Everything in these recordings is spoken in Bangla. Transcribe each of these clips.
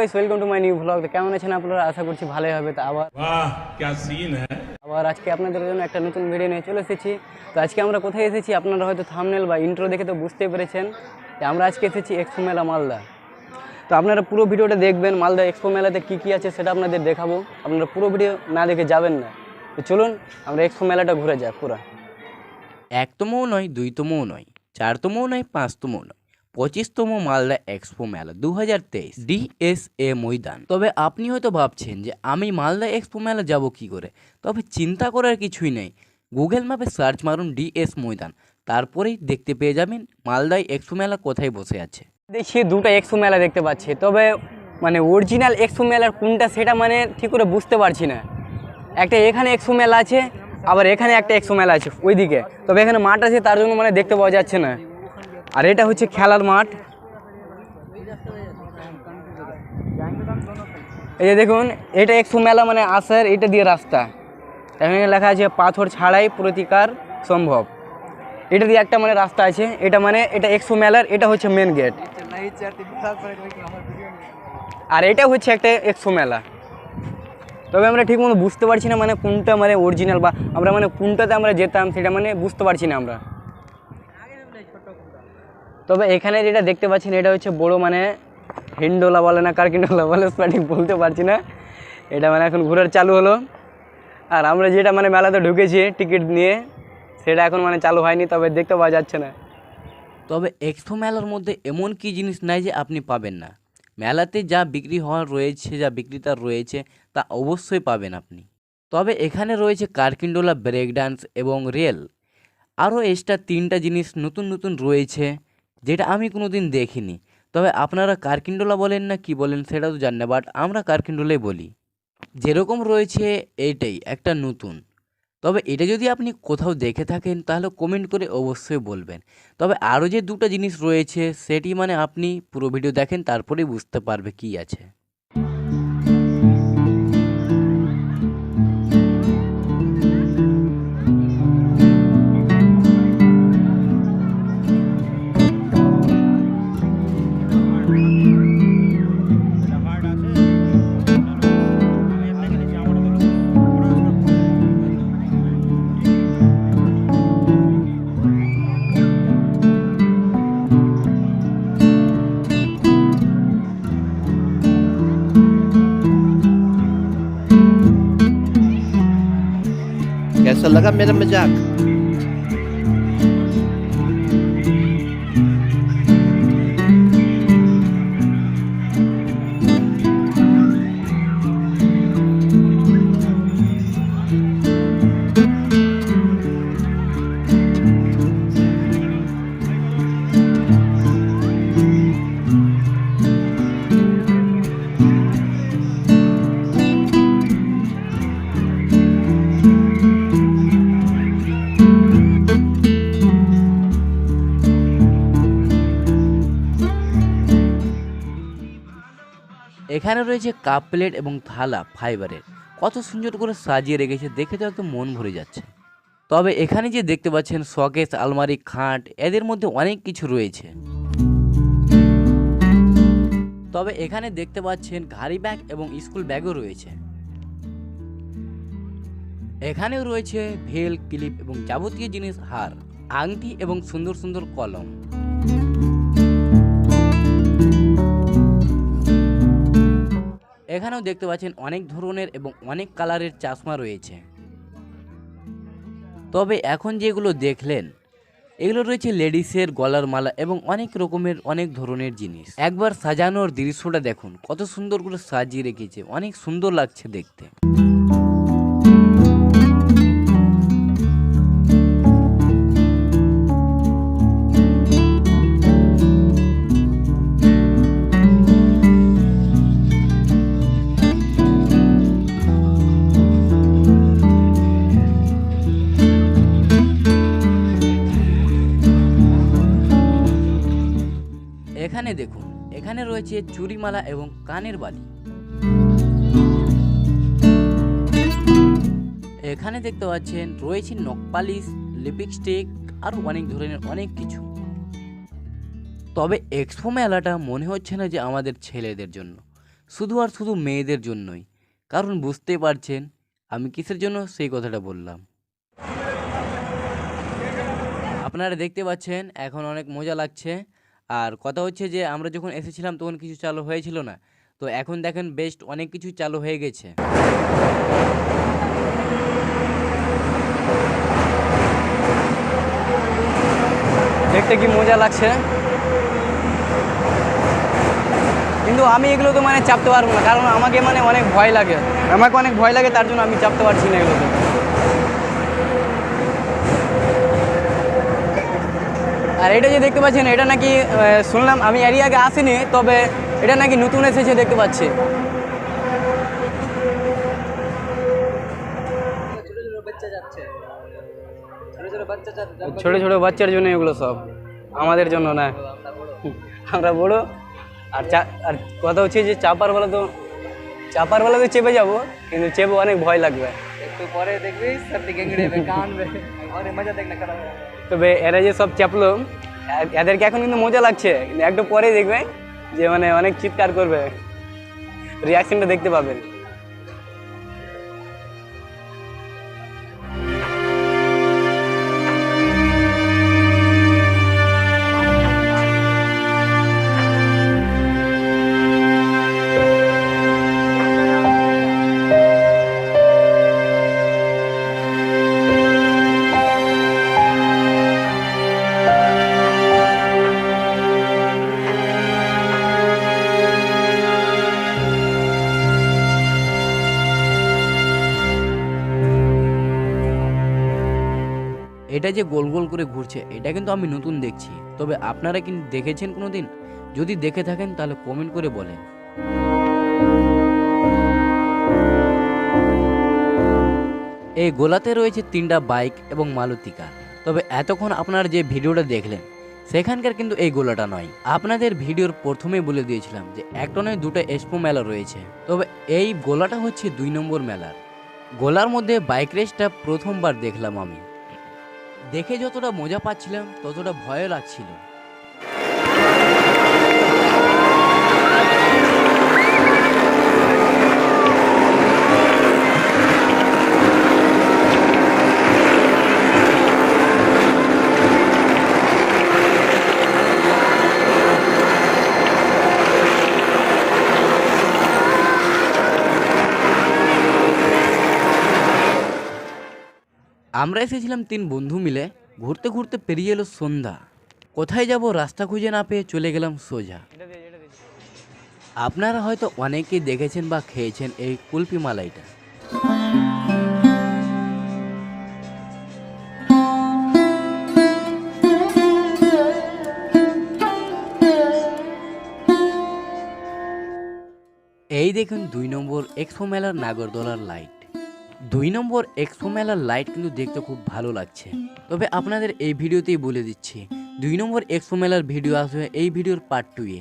Guys welcome to my new blog কেমন আছেন আপনারা? আশা করছি ভালোই হবে। তো আবার আবার আজকে আপনাদের জন্য একটা নতুন ভিডিও নিয়ে চলে এসেছি। তো আজকে আমরা কোথায় এসেছি? আপনারা হয়তো থামনেল বা ইন্ট্রো দেখে তো বুঝতে পেরেছেন যে আমরা আজকে এসেছি এক্সপো মেলা মালদা। তো আপনারা পুরো ভিডিওটা দেখবেন মালদা এক্সপো মেলাতে কী কী আছে সেটা আপনাদের দেখাবো। আপনারা পুরো ভিডিও না দেখে যাবেন না। তো চলুন আমরা এক্সপো মেলাটা ঘুরে যাক পুরো। একতমও নয় দুইতমও নয় চারতমও নয় পাঁচতমও নয়। পঁচিশতম মালদা এক্সপো মেলা দু হাজার তেইশ। ডিএসএ ময়দান। তবে আপনি হয়তো ভাবছেন যে, আমি মালদা এক্সপো মেলা যাব কি করে? তবে চিন্তা করার কিছুই নেই। গুগল ম্যাপে সার্চ মারুন ডিএস ময়দান, তারপরেই দেখতে পেয়ে যাবেন মালদায় এক্সপো মেলা কোথায় বসে আছে। দেখছি দুটো এক্সপো মেলা দেখতে পাচ্ছি, তবে মানে অরিজিনাল এক্সপো মেলার কোনটা সেটা মানে ঠিক করে বুঝতে পারছি না। একটা এখানে এক্সপো মেলা আছে, আবার এখানে একটা এক্সপো মেলা আছে, ওইদিকে। তবে এখানে মাঠ আছে, তার জন্য মানে দেখতে পাওয়া যাচ্ছে না। আর এটা হচ্ছে খেলার মাঠ। এই যে দেখুন, এটা একশো মেলা মানে আসার, এটা দিয়ে রাস্তা। এখানে লেখা আছে, পাথর ছাড়াই প্রতিকার সম্ভব। এটা দিয়ে একটা মানে রাস্তা আছে, এটা মানে এটা একশো মেলার, এটা হচ্ছে মেন গেট আর এটা হচ্ছে একটা একশো মেলা। তবে আমরা ঠিক মতো বুঝতে পারছি না মানে কোনটা মানে অরিজিনাল বা আমরা মানে কোনটাতে আমরা যেতাম, সেটা মানে বুঝতে পারছি না আমরা। তবে এখানে যেটা দেখতে পাচ্ছেন, এটা হচ্ছে বড় মানে হিন্ডোলা বলে না, কার্কিন্ডোলা বলে সঠিক বলতে পারছি না। এটা মানে এখন ঘোরার চালু হলো। আর আমরা যেটা মানে মেলাতে ঢুকেছি টিকিট নিয়ে, সেটা এখন মানে চালু হয়নি, তবে দেখতে পাওয়া যাচ্ছে না। তবে এক্সপো মেলার মধ্যে এমন কি জিনিস নাই যে আপনি পাবেন না। মেলাতে যা বিক্রি হওয়ার রয়েছে, যা বিক্রেতার রয়েছে, তা অবশ্যই পাবেন আপনি। তবে এখানে রয়েছে কারকিন্ডোলা ব্রেক ডান্স এবং রেল। আরও এক্সট্রা তিনটা জিনিস নতুন নতুন রয়েছে। যেটা আমি কোনো দিন দেখিনি। তবে আপনারা কার্কিন্ডোলা বলেন না কি বলেন সেটা তো জান না বাট আমরা কার্কিন্ডোলাই বলি। যেরকম রয়েছে এইটাই, একটা নতুন। তবে এটা যদি আপনি কোথাও দেখে থাকেন, তাহলে কমেন্ট করে অবশ্যই বলবেন। তবে আরও যে দুটো জিনিস রয়েছে, সেটি মানে আপনি পুরো ভিডিও দেখেন, তারপরেই বুঝতে পারবে কি আছে। कैसा लगा मेरा मज़ाक। এখানে রয়েছে কাপ প্লেট এবং থালা ফাইবারের। কত সুন্দর করে সাজিয়ে রেখেছে, দেখে তো একদম মন ভরে যাচ্ছে। তবে এখানে যে দেখতে পাচ্ছেন, শকেস, আলমারি, খাট, এদের মধ্যে অনেক কিছু রয়েছে। তবে এখানে দেখতে পাচ্ছেন, ঘাড়ি ব্যাগ এবং স্কুল ব্যাগও রয়েছে। এখানেও রয়েছে ভেল, ক্লিপ এবং যাবতীয় জিনিস, হার, আংটি এবং সুন্দর সুন্দর কলম। এখানেও দেখতে পাচ্ছেন অনেক ধরনের এবং অনেক কালারের চশমা রয়েছে। তবে এখন যেগুলো দেখলেন, এগুলো রয়েছে লেডিসের গলার মালা এবং অনেক রকমের অনেক ধরনের জিনিস। একবার সাজানোর দৃশ্যটা দেখুন, কত সুন্দর করে সাজিয়ে রেখেছে, অনেক সুন্দর লাগছে দেখতে। এখানে দেখুন, এখানে রয়েছে চুরিমালা এবং কানের বালি। এখানে দেখতে পাচ্ছেন, রয়েছে নকপালিশ লিপস্টিক, আর অনেক ধরনের অনেক কিছু। তবে এক্সপো মেলাটা মনে হচ্ছে না যে আমাদের ছেলেদের জন্য। শুধু আর শুধু মেয়েদের জন্যই। কারণ বুঝতেই পারছেন, আমি কিসের জন্য সেই কথাটা বললাম। আপনারা দেখতে পাচ্ছেন, এখন অনেক মজা লাগছে। আর কথা হচ্ছে যে আমরা যখন এসেছিলাম তখন কিছু চালু হয়েছিল না। তো এখন দেখেন বেস্ট অনেক কিছু চালু হয়ে গেছে। দেখতে কি মজা লাগছে? কিন্তু আমি এগুলো তো মানে চাপতে পারব না, কারণ আমাকে মানে অনেক ভয় লাগে। আমাকে অনেক ভয় লাগে, তার জন্য আমি চাপতে পারছি না এগুলোতে আর এটা যে দেখতে পাচ্ছেন এটা নাকি শুনলাম আমি এর আগে আসিনি তবে এটা নাকি নতুন এসেছে দেখতে পাচ্ছি। ছোট ছোট বাচ্চার জন্য এগুলো সব আমাদের জন্য না। আমরা বড় আর চা আর কথা হচ্ছে যে চাপার বেলা তো চাপার বেলা তো চেপে যাব কিন্তু চেপে অনেক ভয় লাগবে। একটু পরে দেখবি সব দিকে কানবে। মজা দেখ না তবে এরা যে সব চাপলো এদেরকে এখন কিন্তু মজা লাগছে। একটু পরে দেখবে যে মানে অনেক চিৎকার করবে। রিয়াকশনটা দেখতে পাবেন এটা যে গোল গোল করে ঘুরছে, এটা কিন্তু আমি নতুন দেখছি। তবে আপনারা কিন্তু দেখেছেন কোনো দিন যদি দেখে থাকেন, তাহলে কমেন্ট করে বলেন। এই গোলাতে রয়েছে তিনটা বাইক এবং মালতিকা তবে এতক্ষণ আপনারা যে ভিডিওটা দেখলেন, সেখানকার কিন্তু এই গোলাটা নয়। আপনাদের ভিডিওর প্রথমেই বলে দিয়েছিলাম যে একটা নয় দুটো এক্সপো মেলা রয়েছে। তবে এই গোলাটা হচ্ছে দুই নম্বর মেলার। গোলার মধ্যে বাইক রেসটা প্রথমবার দেখলাম আমি। দেখে যতটা মজা পাচ্ছিলাম ততটা ভয়ও লাগছিল। আমরা এসেছিলাম তিন বন্ধু মিলে ঘুরতে ঘুরতে পেরিয়ে এলো সন্ধ্যা। কোথায় যাব রাস্তা খুঁজে না পেয়ে চলে গেলাম সোজা। আপনারা হয়তো অনেকেই দেখেছেন বা খেয়েছেন এই কুলপি মালাইটা। এই দেখুন দুই নম্বর এক্সপো মেলার নাগরদোলার লাইট। দুই নম্বর এক্সপো মেলার লাইট কিন্তু দেখতে খুব ভালো লাগছে। তবে আপনাদের এই ভিডিওতেই বলে দিচ্ছি, দুই নম্বর এক্সপো মেলার ভিডিও আসবে এই ভিডিওর পার্ট টু এ।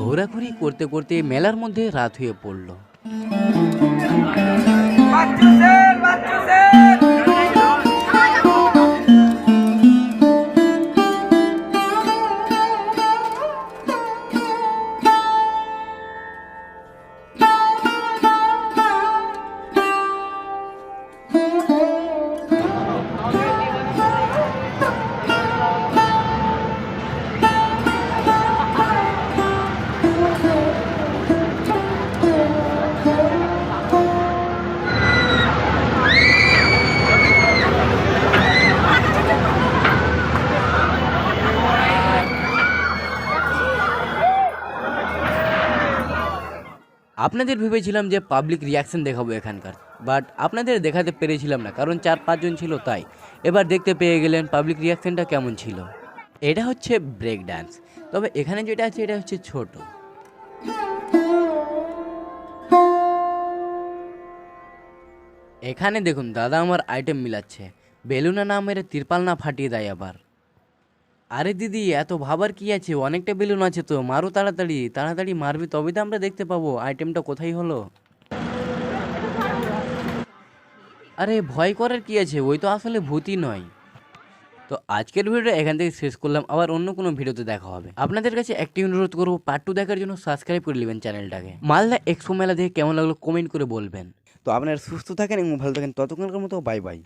ঘোরাঘুরি করতে করতে মেলার মধ্যে রাত হয়ে পড়ল। আপনাদের ভেবেছিলাম যে পাবলিক রিয়াকশন দেখাবো এখানকার বাট আপনাদের দেখাতে পেরেছিলাম না, কারণ চার পাঁচজন ছিল তাই। এবার দেখতে পেয়ে গেলেন পাবলিক রিয়াকশনটা কেমন ছিল। এটা হচ্ছে ব্রেক ডান্স তবে এখানে যেটা আছে, এটা হচ্ছে ছোট। এখানে দেখুন, দাদা আমার আইটেম মিলাচ্ছে। বেলুনা না মেরে তিরপাল না ফাটিয়ে দেয় আবার। আরে দিদি, এত ভাবার কি আছে? অনেকটা বেলুন আছে তো, মারো তাড়াতাড়ি। তাড়াতাড়ি মারবি তবে তো আমরা দেখতে পাবো। আইটেমটা কোথায় হলো? আরে, ভয় করার কি আছে? ওই তো আসলে ভূতই নয়। তো আজকের ভিডিওটা এখান থেকে শেষ করলাম। আবার অন্য কোনো ভিডিওতে দেখা হবে। আপনাদের কাছে একটি অনুরোধ করব পার্ট টু দেখার জন্য সাবস্ক্রাইব করে নেবেন চ্যানেলটাকে। মালদা এক্সপো মেলা দেখে কেমন লাগল কমেন্ট করে বলবেন। তো আপনারা সুস্থ থাকেন এবং ভালো থাকেন। ততক্ষণকার মতো বাই বাই